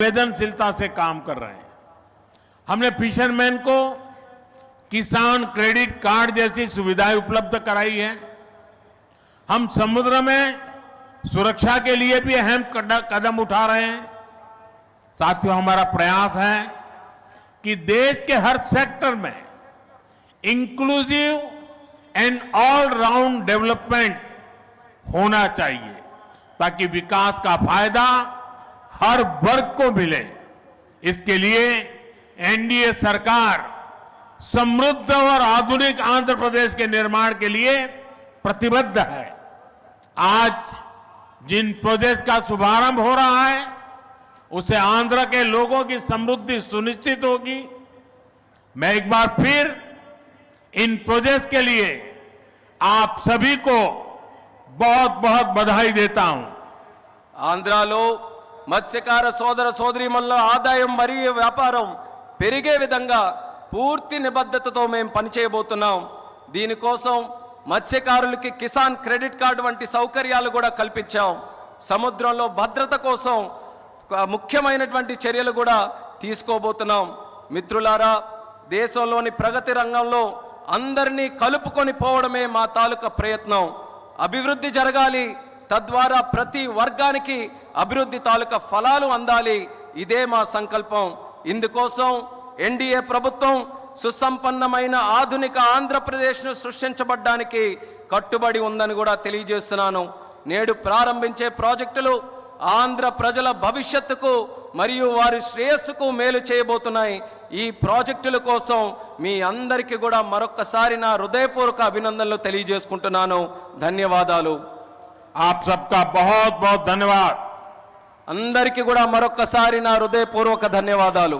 संवेदनशीलता से काम कर रहे हैं। हमने फिशरमैन को किसान क्रेडिट कार्ड जैसी सुविधाएँ उपलब्ध कराई है। हम समुद्र में सुरक्षा के लिए भी अहम कदम उठा रहे हैं। साथियों, हमारा प्रयास है कि देश के हर सेक्टर में inclusive and all round development होना चाहिए, ताकि विकास का फ़ायदा हर वर्ग को मिले। इसके लिए एनडीए सरकार समृद्ध और आधुनिक आंध्र प्रदेश के निर्माण के लिए प्रतिबद्ध है। आज जिन प्रोजेक्ट का शुभारंभ हो रहा है, उसे आंध्र के लोगों की समृद्धि सुनिश्चित होगी। मैं एक बार फिर इन प्रोजेक्ट के लिए आप सभी को बहुत बहुत बधाई देता हूँ। आंध्रा लोग మత్స్యకార సోదర సోదరీమణుల ఆదాయం మరియు వ్యాపారం పెరిగే విధంగా పూర్తి నిబద్ధతతో మేము పనిచేయబోతున్నాం దీనికోసం మత్స్యకారులకి కిసాన్ క్రెడిట్ కార్డు వంటి సౌకర్యాలు కూడా కల్పించాం. సముద్రంలో భద్రత కోసం ముఖ్యమైనటువంటి చర్యలు కూడా తీసుకోబోతున్నాం. మిత్రులారా దేశంలోని ప్రగతి రంగంలో అందరినీ కలుపుకొని పోవడమే మా తాలూకా ప్రయత్నం. అభివృద్ధి జరగాలి తద్వారా ప్రతి వర్గానికి అభివృద్ధి తాలూకా ఫలాలు అందాలి. ఇదే మా సంకల్పం. ఇందుకోసం ఎన్డీఏ ప్రభుత్వం సుసంపన్నమైన ఆధునిక ఆంధ్రప్రదేశ్ను సృష్టించబడ్డానికి కట్టుబడి ఉందని కూడా తెలియజేస్తున్నాను. నేడు ప్రారంభించే ప్రాజెక్టులు ఆంధ్ర ప్రజల భవిష్యత్తుకు మరియు వారి శ్రేయస్సుకు మేలు చేయబోతున్నాయి. ఈ ప్రాజెక్టుల కోసం మీ అందరికీ కూడా మరొక్కసారి నా హృదయపూర్వక అభినందనలు తెలియజేసుకుంటున్నాను. ధన్యవాదాలు. आप सबका बहुत बहुत धन्यवाद అందరికీ కూడా మరొక్కసారి నా హృదయపూర్వక ధన్యవాదాలు